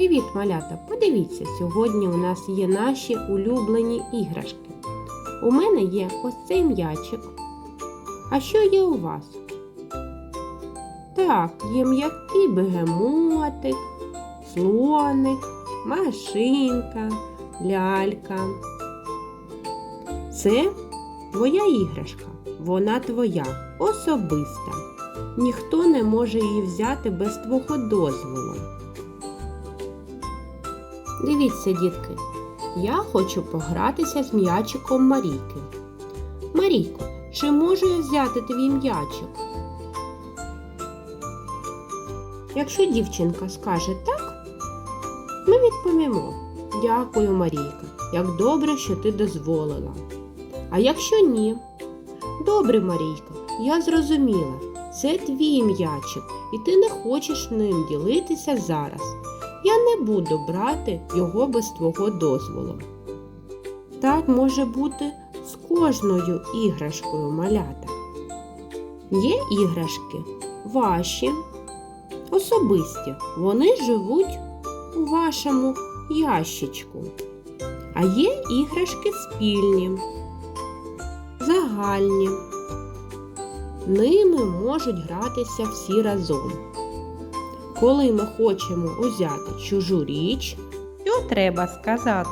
Привіт, малята! Подивіться, сьогодні у нас є наші улюблені іграшки. У мене є ось цей м'ячик. А що є у вас? Так, є м'який бегемотик, слоник, машинка, лялька. Це твоя іграшка. Вона твоя, особиста. Ніхто не може її взяти без твого дозволу. Дивіться, дітки, я хочу погратися з м'ячиком Марійки. Марійко, чи можу я взяти твій м'ячик? Якщо дівчинка скаже так, ми відповімо Дякую, Марійка, як добре, що ти дозволила. А якщо ні, добре, Марійка, я зрозуміла, це твій м'ячик, і ти не хочеш ним ділитися зараз. Я не буду брати його без твого дозволу. Так може бути з кожною іграшкою малята. Є іграшки ваші, особисті. Вони живуть у вашому ящичку. А є іграшки спільні, загальні. Ними можуть гратися всі разом. Коли ми хочемо узяти чужу річ, що треба сказати?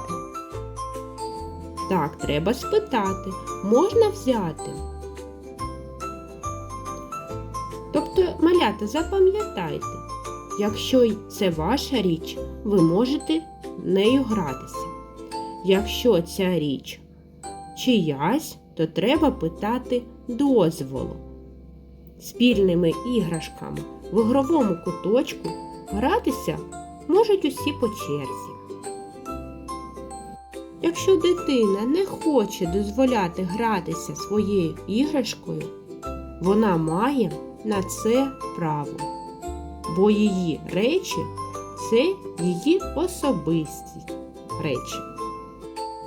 Так, треба спитати, можна взяти. Тобто, малята, запам'ятайте, якщо це ваша річ, ви можете нею гратися. Якщо ця річ чиясь, то треба питати дозволу. Спільними іграшками в ігровому куточку гратися можуть усі по черзі. Якщо дитина не хоче дозволяти гратися своєю іграшкою, вона має на це право, бо її речі це її особисті речі.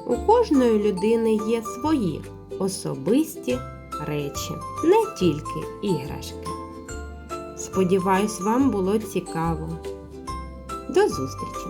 У кожної людини є свої особисті речі, не тільки іграшки. Сподіваюсь, вам було цікаво. До зустрічі!